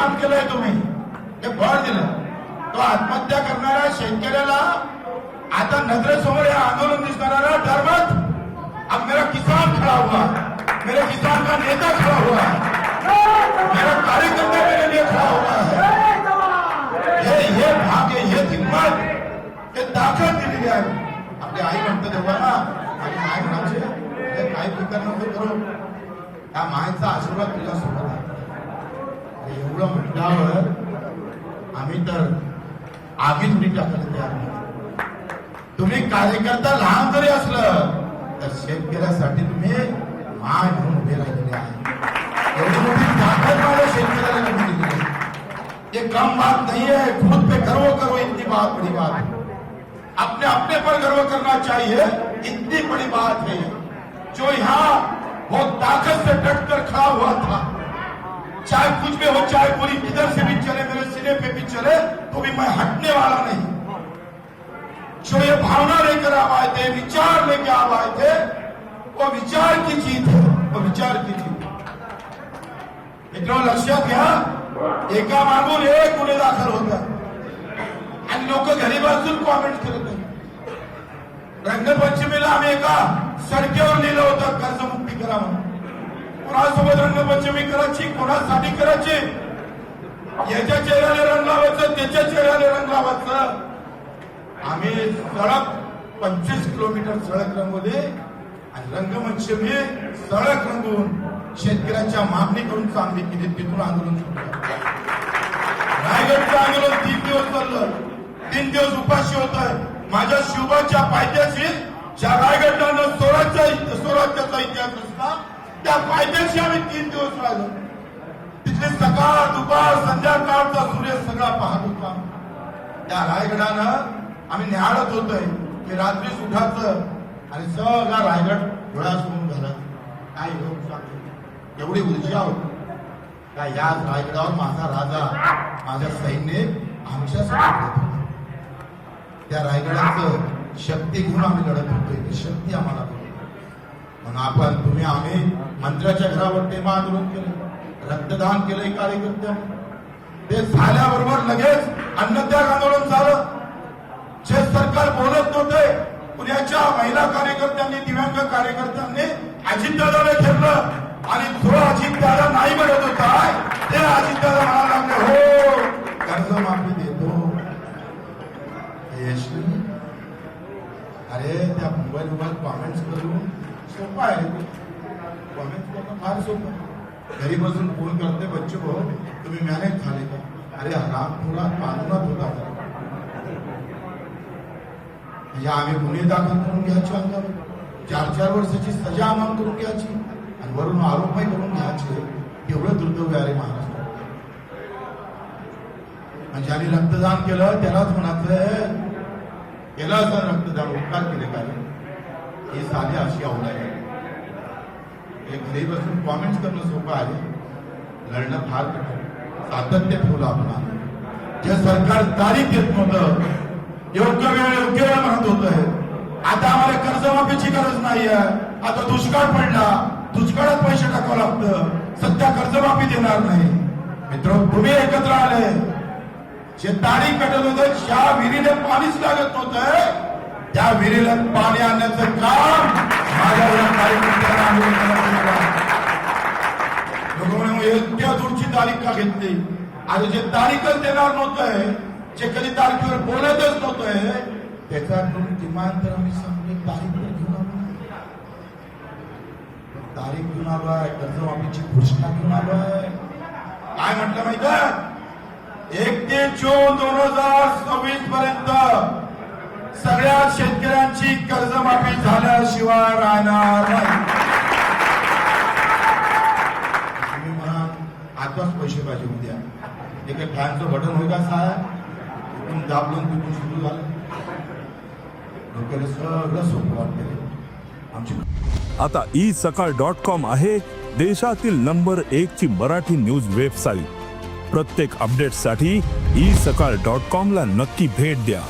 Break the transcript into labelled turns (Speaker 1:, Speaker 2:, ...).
Speaker 1: काम केलंय तुम्ही. ते बळ दिलं. तो आत्महत्या करणाऱ्या शेतकऱ्याला आता नजरेसमोर हे आंदोलन दिसणाऱ्याला डर अब मेरा किसान खड़ा हुआ. मेरे किसान का नेता खड़ा हुआ. मेरा कार्यकर्ता मेरे लिए खड़ा हुआ है. हे हे भाग्य हे हिंमत ते ताकद दिलेली आहे आपली आई म्हणते तेव्हा ना आणि आई म्हणायचे "हे काही फिकर नको करू. त्या मायचा आशीर्वाद तुझ्या सोबत आहे. एवढं म्हटल्यावर आम्ही तर आगीत उडी टाकायला तयार नाही तुम्ही कार्यकर्ता लहान जरी असलं तर शेतकऱ्यासाठी तुम्ही माय म्हणून उभे राहिलेले आहे एवढी मोठी ताकद माझ्या शेतकऱ्याला तुम्ही दिली ये कम बात नहीं है खुद पे गर्व करो इतनी बात बड़ी बात है अपने अपने पर गर्व करना चाहिए इतनी बड़ी बात है जो यहाँ वो ताकत से डट कर खड़ा हुआ था चाहे कुछ भी हो चाहे पूरी इधर से भी चले मेरे सिरे पे भी चले तो भी मैं हटने वाला नहीं। जो ये भावना लेकर आप आए थे विचार लेकर आप आए थे वो विचार की जीत है वो विचार की जीत इतना लक्षात घ्या एका मागून एक गुन्हे दाखल होत आणि लोक घरी बसून कॉमेंट करत नाही. रंगपंचमीला आम्ही एका सडकेवर लिहिलं होतं कर्जमुक्ती करा म्हणून. कोणासोबत रंगपंचमी करायची कोणासाठी करायची? याच्या चेहऱ्याला रंग लावायचं त्याच्या चेहऱ्याला रंग लावायचं. आम्ही सडक पंचवीस किलोमीटर सडक रंगवले. आणि रंगमंचमी सडक रंगवून शेतकऱ्यांच्या मागणी करून चांगली केली तिथून आंदोलन सुरू रायगडचं आंदोलन तीन दिवस चाललं. तीन दिवस उपाशी होत. आहे माझ्या शिवबाच्या पायथ्याशी ज्या रायगडनं स्वराज्याचा इतिहास असता त्या फायद्याशी आम्ही तीन दिवस राहिलो. तिथली सकाळ दुपार संध्याकाळचा सूर्य सगळा पाहत होता. त्या रायगडानं आम्ही निहाळत होतोय की रात्री सुठाचं आणि सगळा रायगड डोळा सोडून झाला. काय हो, योग एवढी ऊर्जा होती का याच रायगडावर माझा राजा माझ्या सैन्य आमच्यासमोर त्या रायगडाचं शक्ती घेऊन आम्ही लढत होतोय. ती शक्ती आम्हाला म्हणून आपण तुम्ही आम्ही मंत्र्याच्या घरावर टेमा आंदोलन केलं. रक्तदान केलंय कार्यकर्त्यांनी ते झाल्याबरोबर लगेच अन्नत्याग आंदोलन झालं. जे सरकार बोलत नव्हते पुण्याच्या महिला कार्यकर्त्यांनी दिव्यांग कार्यकर्त्यांनी अजितदादाला घेतलं आणि जो अजितदादा नाही म्हणत होता. ते अजितदादा म्हणायला लागले हो कर्जमाफी देतो. यश अरे त्या मोबाईल मोबाईल कॉमेंट्स करून सोपं आहे. कॉमेंट करणं फार सोपं आहे. घरी बसून फोन करते बच्चे भाऊ तुम्ही मॅनेज झाले का? अरे राम थोडा कानूनात होता म्हणजे आम्ही गुन्हे दाखल करून घ्यायचे अंगावर. चार चार वर्षाची सजा आम्हाला करून घ्यायची. आणि वरून आरोपही करून घ्यायचे. एवढं दुर्दैव आहे महाराष्ट्र म्हणजे आम्ही रक्तदान केलं त्यालाच म्हणायचं केलं असं रक्तदान उपकार केले का रे? ही साधी अशी अवघड आहे. हे घरी बसून कॉमेंट्स करणं सोपं आहे. लढणं फार कठीण सातत्य ठेवलं आपण. जे सरकार तारीख देत नव्हतं योग्य वेळ योग्य वेळ म्हणत होत. आता आम्हाला कर्जमाफीची गरज नाही आहे. आता दुष्काळ पडला. दुष्काळात पैसे टाकावं लागतं. सध्या कर्जमाफी देणार नाही. मित्र तुम्ही एकत्र आले. जे तारीख कटत होते ज्या विहिरीने पाणीच लागत नव्हतं. त्या विहिरीला पाणी आणण्याचं काम माझ्या कार्यकर्त्यांना आंदोलनाला केलं इतक्या दूरची तारीख का घेतली? आणि जे तारीखच देणार नव्हतंय जे कधी तारखेवर बोलतच नव्हतंय त्याचा किमान तर आम्ही सांगतो तारीख तर घेऊन आलो तारीख घेऊन आलोय कर्जमाफीची घोषणा घेऊन आलोय काय म्हटलं माहीत एकतीस जून दोन हजार सव्वीस पर्यंत सगळ्या शेतकऱ्यांची कर्जमाफी झाल्याशिवाय राहणार नाही. तुम्ही म्हणा आताच पैसे पाहिजे उद्या. ते काही फॅनचं बटन होईल का साहेब? तिथून दाबलं आणि तिथून सुरू झालं. डोक्याला सगळं सोपं वाटते आमची
Speaker 2: आता ई सकाळ डॉट कॉम आहे देशातील नंबर एक ची मराठी न्यूज वेबसाईट. प्रत्येक अपडेटसाठी ई सकाळ डॉट कॉम ला नक्की भेट द्या.